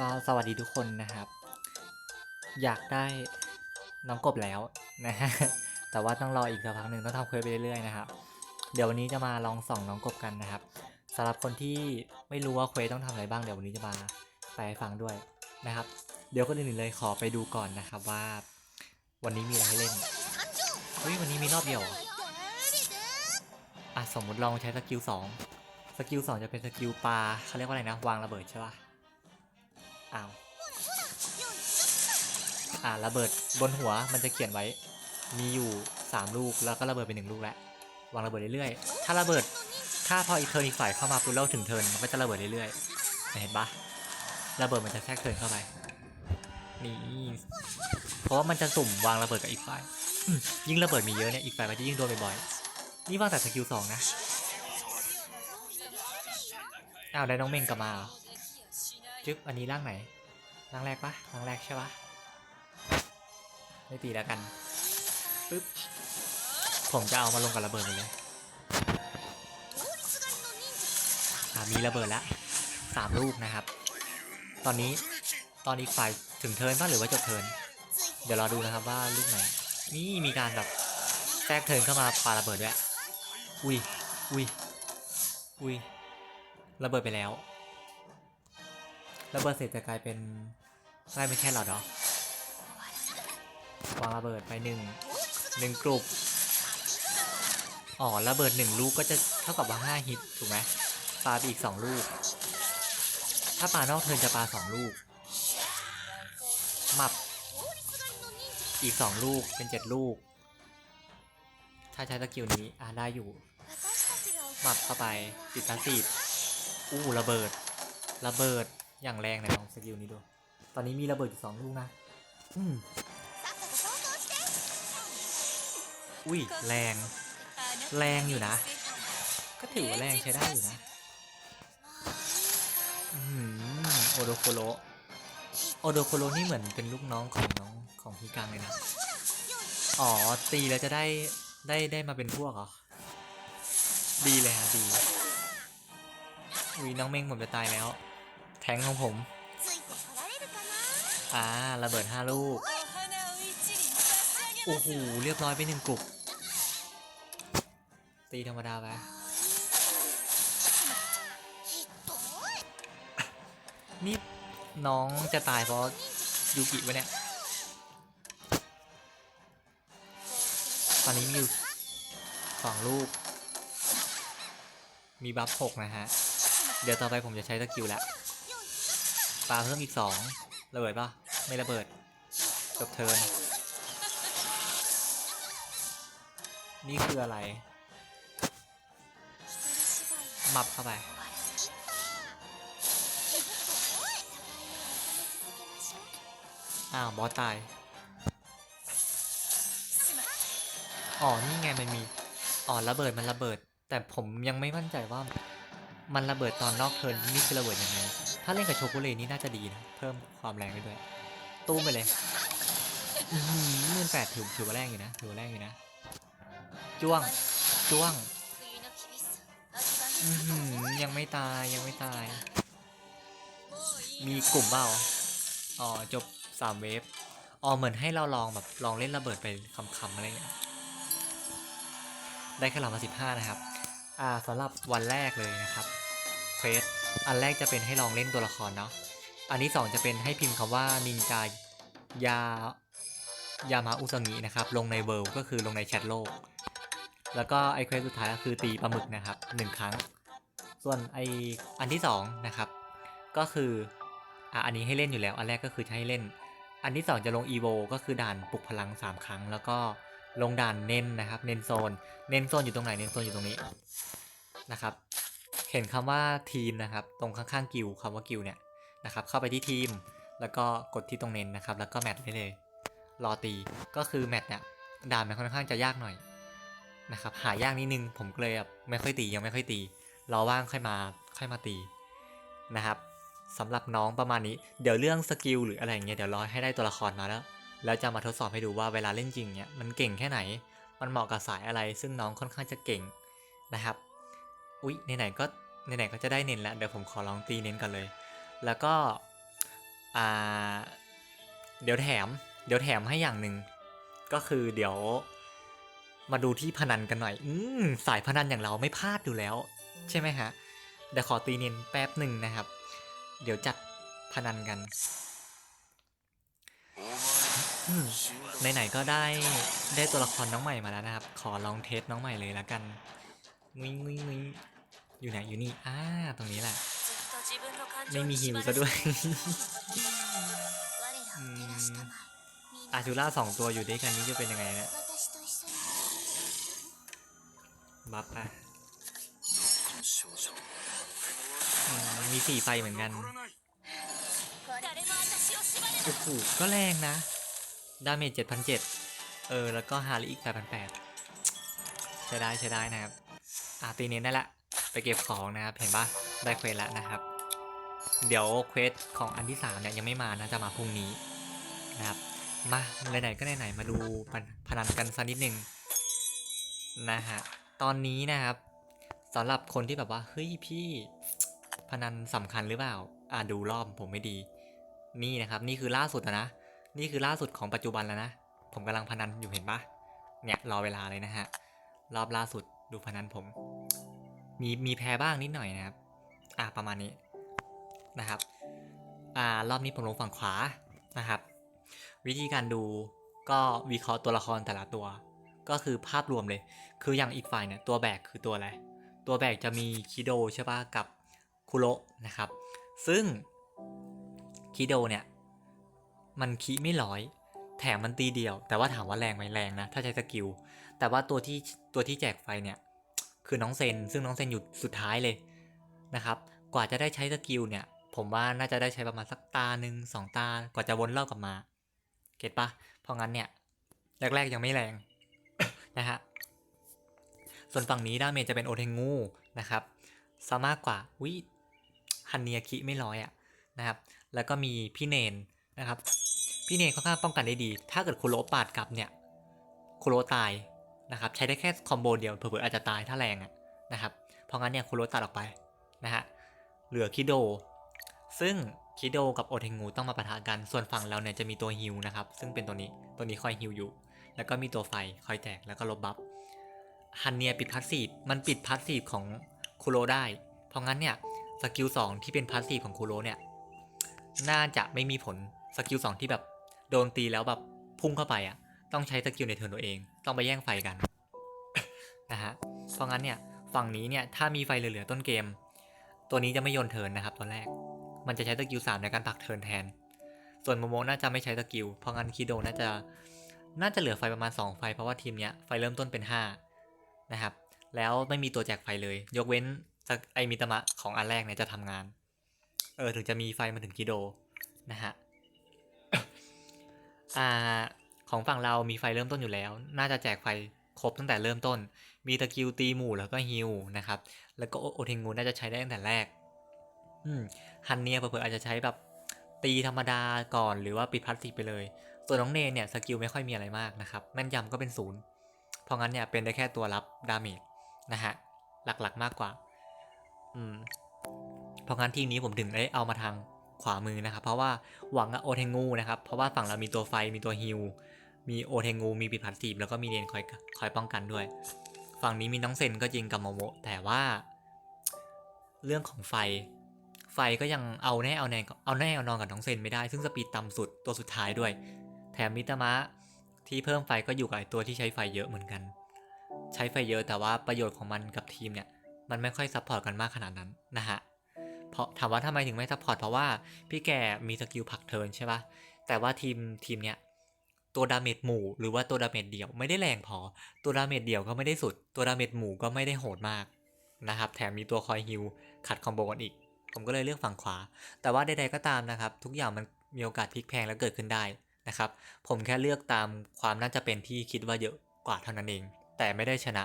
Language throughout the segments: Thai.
ก็สวัสดีทุกคนนะครับ อยากได้น้องกบแล้วนะฮะแต่ว่าต้องรออีกสักพักหนึ่งต้องทำเควสไปเรื่อยๆนะครับเดี๋ยววันนี้จะมาลองส่องน้องกบกันนะครับสำหรับคนที่ไม่รู้ว่าเควสต้องทำอะไรบ้างเดี๋ยววันนี้จะมาไปฟังด้วยนะครับ เดี๋ยวก็อื่นๆเลยขอไปดูก่อนนะครับว่า วันนี้มีอะไรให้เล่นเฮ้ยวันนี้มีรอบเดียวออะสมมติลองใช้สกิลสองสกิลสองจะเป็นสกิลปลาเขาเรียกว่าอะไรนะวางระเบิดใช่ปะ อ้าว อ่าระเบิดบนหัวมันจะเขียนไว้ มีอยู่3ลูกแล้วก็ระเบิดไปหนึ่งลูกแล้ววางระเบิดเรื่อยๆ ถ้าระเบิด ถ้าพออีกเทิร์นอีกฝ่ายเข้ามาปุ๊บแล้วถึงเทิร์นมันก็จะระเบิดเรื่อยๆ เห็นปะระเบิดมันจะแทรกเทิร์นเข้าไป นี่ เพราะว่ามันจะสุ่มวางระเบิดกับอีกฝ่าย ยิ่งระเบิดมีเยอะเนี่ยอีกฝ่ายมันจะยิ่งโดนบ่อยๆ นี่วางแต่สกิลสองนะ อ้าวได้น้องเมงกลับมาอ จึ๊บอันนี้ร่างไหนร่างแรกปะร่างแรกใช่ปะไม่ตีแล้วกันปึ๊บผมจะเอามาลงกับระเบิดหมดเลยอ่ามีระเบิดแล้วสามลูกนะครับ ตอนนี้ตอนอีกฝ่ายถึงเทินป่ะหรือว่าจบเทินเดี๋ยวรอดูนะครับว่าลูกไหน นี่มีการแบบแทรกเทินเข้ามาปาระเบิดด้วยอุ้ยอุ้ยอุ้ยระเบิดไปแล้ว ระเบิดเสร็จจะกลายเป็นกลายเป็นแค่หลอดเหรอวางระเบิดไปหนึ่งหนึ่งกลุ่มอ๋อระเบิดหนึ่งลูกก็จะเท่ากับว่าห้าฮิตถูกไหมปาไปอีกสองลูก ถ้าปานอกเทินจะปาสองลูกมับอีกสองลูกเป็นเจ็ดลูก ถ้าใช้สกิลนี้อ่าได้อยู่มับเข้าไปติดพาสซีฟอู้ระเบิด ระเบิด อย่างแรงไหนลองสกิลนี้ดู ตอนนี้มีระเบิดอยู่สองลูกนะ อืมอุ้ยแรง แรงอยู่นะ ก็ถือว่าแรงใช้ได้อยู่นะ อืมโอโดโคโรโอโดโคโรนี่เหมือนเป็นลูกน้องของน้องของพี่กังเลยนะ อ๋อ ตีแล้วจะได้ได้ได้มาเป็นพวกเหรอ ดีเลยฮะดี อุ้ยน้องเม้งผมจะตายแล้ว แทงของผมอ่าระเบิดห้าลูก โอ้โห เรียบร้อยไปหนึ่งกลุ่มตีธรรมดาไปนี่น้องจะตายเพราะยูกิวะเนี่ย ตอนนี้มีอยู่สองลูก มีบัฟหกนะฮะ เดี๋ยวต่อไปผมจะใช้สกิลแล้ว ปลาเพิ่มอีกสองระเบิดปะไม่ระเบิดจบเทินนี่คืออะไรมับเข้าไปอ้าวบอสตาย อ๋อ นี่ไงมันมี อ๋อ ระเบิดมันระเบิด แต่ผมยังไม่มั่นใจว่า มันระเบิดตอนนอกเทิร์นนี่คือระเบิดยังไง ถ้าเล่นกับโชกุเลนี่น่าจะดีนะ เพิ่มความแรงได้ด้วย ตู้มไปเลยอือหือหมื่นแปดถือถือว่าแรงอยู่นะ ถือว่าแรงอยู่นะ จ้วง จ้วงอือหือยังไม่ตาย ยังไม่ตาย มีกลุ่มเปล่าอ๋อ จบสามเวฟ อ๋อ เหมือนให้เราลองแบบลองเล่นระเบิดไปคำๆอะไรเงี้ย ได้แค่หลังมาสิบห้านะครับ อ่าสำหรับวันแรกเลยนะครับ เควสอันแรกจะเป็นให้ลองเล่นตัวละครเนาะอันที่สองจะเป็นให้พิมพ์คำว่านินจายายามาอุสงินะครับ ลงในเวิลด์ก็คือลงในแชทโลก แล้วก็ไอเควสสุดท้ายก็คือตีปลาหมึกนะครับหนึ่งครั้ง ส่วนไออันที่สองนะครับ ก็คืออะอันนี้ให้เล่นอยู่แล้ว อันแรกก็คือให้เล่น อันที่สองจะลงอีโวก็คือด่านปลุกพลังสามครั้ง แล้วก็ลงด่านเน้นนะครับ เน้นโซน เน้นโซนอยู่ตรงไหน เน้นโซนอยู่ตรงนี้นะครับ เห็นคำว่าทีมนะครับ ตรงข้างๆกิวคำว่ากิวเนี่ยนะครับ เข้าไปที่ทีม แล้วก็กดที่ตรงเน้นนะครับ แล้วก็แมทได้เลย รอตี ก็คือแมทเนี่ยด่านมันค่อนข้างจะยากหน่อยนะครับ หายากนิดนึง ผมเลยแบบไม่ค่อยตียังไม่ค่อยตี รอว่างค่อยมาค่อยมาตีนะครับสำหรับน้องประมาณนี้ เดี๋ยวเรื่องสกิลหรืออะไรอย่างเงี้ยเดี๋ยวรอให้ได้ตัวละครมาแล้ว แล้วจะมาทดสอบให้ดูว่าเวลาเล่นจริงเนี่ยมันเก่งแค่ไหน มันเหมาะกับสายอะไร ซึ่งน้องค่อนข้างจะเก่งนะครับ อุ๊ยไหนๆก็ไหนๆก็จะได้เน้นแล้วเดี๋ยวผมขอลองตีเน้นกันเลย แล้วก็อ่าเดี๋ยวแถม เดี๋ยวแถมให้อย่างหนึ่งก็คือเดี๋ยวมาดูที่พนันกันหน่อย อืมสายพนันอย่างเราไม่พลาดอยู่แล้ว ใช่ไหมฮะเดี๋ยวขอตีเนียนแป๊บหนึ่งนะครับ เดี๋ยวจัดพนันกันไหนๆก็ได้ได้ตัวละครน้องใหม่มาแล้วนะครับ ขอลองเทสน้องใหม่เลยละกัน งวิ้งวิ้งอยู่ไหนอยู่นี่อ่าตรงนี้แหละ ไม่มีฮิวซะด้วยอืมอาจูล่าสองตัวอยู่ด้วยกันนี่จะเป็นยังไงเนี่ยบัฟไปอืมมีสี่ไฟเหมือนกันโอ้โหก็แรงนะ ดาเมจเจ็ดพันเจ็ดเออ แล้วก็ฮาริอีกแปดพันแปดใช้ได้ใช้ได้นะครับ อะตีเน้นได้ละ ไปเก็บของนะครับ เห็นปะได้เควสแล้วนะครับ เดี๋ยวเควสของอันที่สามเนี่ยยังไม่มานะ จะมาพรุ่งนี้นะครับ มาไหนๆก็ไหนๆมาดูพนันกันสักนิดหนึ่งนะฮะ ตอนนี้นะครับสำหรับคนที่แบบว่า เฮ้ยพี่ พนันสำคัญหรือเปล่า อ่าดูรอบผมไม่ดี นี่นะครับ นี่คือล่าสุดนะ นี่คือล่าสุดของปัจจุบันแล้วนะ ผมกำลังพนันอยู่เห็นปะเนี่ยรอเวลาเลยนะฮะรอบล่าสุด ดูพนันผม มีมีแพ้บ้างนิดหน่อยนะครับ อ่าประมาณนี้นะครับ อ่ารอบนี้ผมลงฝั่งขวานะครับ วิธีการดูก็วิเคราะห์ตัวละครแต่ละตัว ก็คือภาพรวมเลย คืออย่างอีกฝ่ายเนี่ยตัวแบกคือตัวอะไร ตัวแบกจะมีคิโดใช่ปะกับคุโระนะครับ ซึ่งคิโดเนี่ย มันคีไม่ร้อย แถมมันตีเดียว แต่ว่าถามว่าแรงไหมแรงนะ ถ้าใช้สกิล แต่ว่าตัวที่ตัวที่แจกไฟเนี่ย คือน้องเซน ซึ่งน้องเซนอยู่สุดท้ายเลยนะครับ กว่าจะได้ใช้สกิลเนี่ย ผมว่าน่าจะได้ใช้ประมาณสักตาหนึ่งสองตา กว่าจะวนรอบกลับมา เก็ตปะเพราะงั้นเนี่ย แรก ๆ ยังไม่แรงนะฮะ ส่วนฝั่งนี้ดาเมจจะเป็นโอเทงูนะครับซะมากกว่าวิฮันเนียคิไม่ร้อยอะนะครับ แล้วก็มีพี่เนนนะครับ พี่เนนค่อนข้างป้องกันได้ดี ถ้าเกิดคุโรปาดกลับเนี่ยคุโรตายนะครับใช้ได้แค่คอมโบเดียวเผื่ออาจจะตายถ้าแรงอะนะครับเพราะงั้นเนี่ยคุโรตัดออกไปนะฮะเหลือคิโด ซึ่งคิโดกับโอเทงูต้องมาปะทะกัน ส่วนฝั่งเราเนี่ยจะมีตัวฮิวนะครับ ซึ่งเป็นตัวนี้ ตัวนี้คอยฮิวอยู่ แล้วก็มีตัวไฟคอยแจกแล้วก็ลบบัฟ ฮันเนียปิดพาสซีฟ มันปิดพาสซีฟของคูโรได้ เพราะงั้นเนี่ยสกิลสองที่เป็นพาสซีฟของคูโรเนี่ย น่าจะไม่มีผล สกิลสองที่แบบ โดนตีแล้วแบบพุ่งเข้าไปอะ ต้องใช้สกิลในเทิร์นตัวเอง ต้องไปแย่งไฟกัน นะฮะ เพราะงั้นเนี่ย ฝั่งนี้เนี่ย ถ้ามีไฟเหลือๆต้นเกม ตัวนี้จะไม่โยนเทิร์นนะครับตัวแรก มันจะใช้สกิลสามในการผลักเทิร์นแทน ส่วนโมโมน่าจะไม่ใช้สกิล เพราะงั้นคิโดน่าจะ น่าจะเหลือไฟประมาณ 2 ไฟ เพราะว่าทีมเนี้ยไฟเริ่มต้นเป็น 5 นะครับ แล้วไม่มีตัวแจกไฟเลย ยกเว้นสักไอมิตามะของอันแรกเนี่ยจะทำงาน เออถึงจะมีไฟมาถึงคิโดนะฮะ อ่าของฝั่งเรามีไฟเริ่มต้นอยู่แล้ว น่าจะแจกไฟครบตั้งแต่เริ่มต้น มีตะกิวตีหมู่แล้วก็ฮิลนะครับ แล้วก็โอเทงูน่าจะใช้ได้ตั้งแต่แรก อืมฮันเนียเผื่ออาจจะใช้แบบตีธรรมดาก่อนหรือว่าปิดพลาสติกไปเลย ส่วนน้องเนนเนี่ยสกิลไม่ค่อยมีอะไรมากนะครับแม่นยำก็เป็นศูนย์ เพราะงั้นเนี่ยเป็นได้แค่ตัวรับดาเมจนะฮะหลักๆมากกว่า อืม เพราะงั้นทีมนี้ผมถึงได้เอามาทาง ขวามือนะครับ เพราะว่าหวังโอเทงูนะครับ เพราะว่าฝั่งเรามีตัวไฟมีตัวฮิลมีโอเทงูมีปิดพลาสติกแล้วก็มีเนนคอยคอยป้องกันด้วย ฝั่งนี้มีน้องเซนก็จริงกับโมโมแต่ว่า เรื่องของไฟ ไฟก็ยังเอาแน่เอาแน่เอาแน่เอานอนกับน้องเซนไม่ได้ ซึ่งสปีดต่ำสุดตัวสุดท้ายด้วย แถมมิตามะที่เพิ่มไฟก็อยู่กับไอตัวที่ใช้ไฟเยอะเหมือนกัน ใช้ไฟเยอะแต่ว่าประโยชน์ของมันกับทีมเนี่ยมันไม่ค่อยซัพพอร์ตกันมากขนาดนั้นนะฮะ ราะถามว่าทำไมถึงไม่ซัพพอร์ตเพราะว่าพี่แกมีสกิลผักเทิร์นใช่ปะแต่ว่าทีมทีมเนี้ยตัวดาเมจหมู่หรือว่าตัวดาเมจเดี่ยวไม่ได้แรงพอ ตัวดาเมจเดี่ยวก็ไม่ได้สุด ตัวดาเมจหมู่ก็ไม่ได้โหดมากนะครับ แถมมีตัวคอยฮิลขัดคอมโบกันอีก ผมก็เลยเลือกฝั่งขวา แต่ว่าใดๆก็ตามนะครับ ทุกอย่างมันมีโอกาสพลิกแพงและเกิดขึ้นได้นะครับ ผมแค่เลือกตามความน่าจะเป็นที่คิดว่าเยอะกว่าเท่านั้นเอง แต่ไม่ได้ชนะ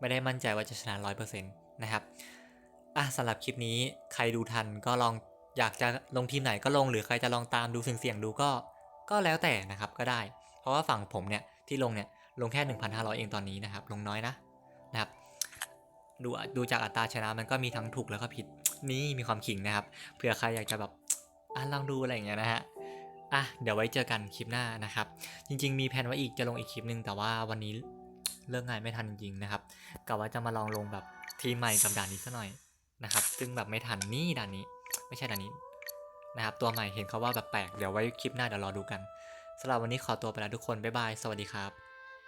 ไม่ได้มั่นใจว่าจะชนะร้อยเปอร์เซ็นต์นะครับ อะสำหรับคลิปนี้ใครดูทันก็ลองอยากจะลงทีมไหนก็ลง หรือใครจะลองตามดูเสี่ยงๆดูก็ ก็แล้วแต่นะครับก็ได้ เพราะว่าฝั่งผมเนี่ยที่ลงเนี่ยลงแค่ 1,500 เองตอนนี้นะครับ ลงน้อยนะนะครับดูดูจากอัตราชนะมันก็มีทั้งถูกแล้วก็ผิดนี่มีความขิงนะครับเผื่อใครอยากจะแบบอะลองดูอะไรอย่างเงี้ยนะฮะอะเดี๋ยวไว้เจอกันคลิปหน้านะครับ จริง ๆ มีแผนไว้อีกจะลงอีกคลิปหนึ่งแต่ว่าวันนี้เลิกงานไม่ทันจริงๆนะครับกะว่าจะมาลองลงแบบทีมใหม่กับด่านนี้ซะหน่อย นะครับ ซึ่งแบบไม่ทันนี่ด่านนี้ ไม่ใช่ด่านนี้นะครับ ตัวใหม่เห็นเขาว่าแบบแปลก เดี๋ยวไว้คลิปหน้าเดี๋ยวรอดูกันสำหรับวันนี้ขอตัวไปแล้วทุกคน บ๊ายบาย สวัสดีครับ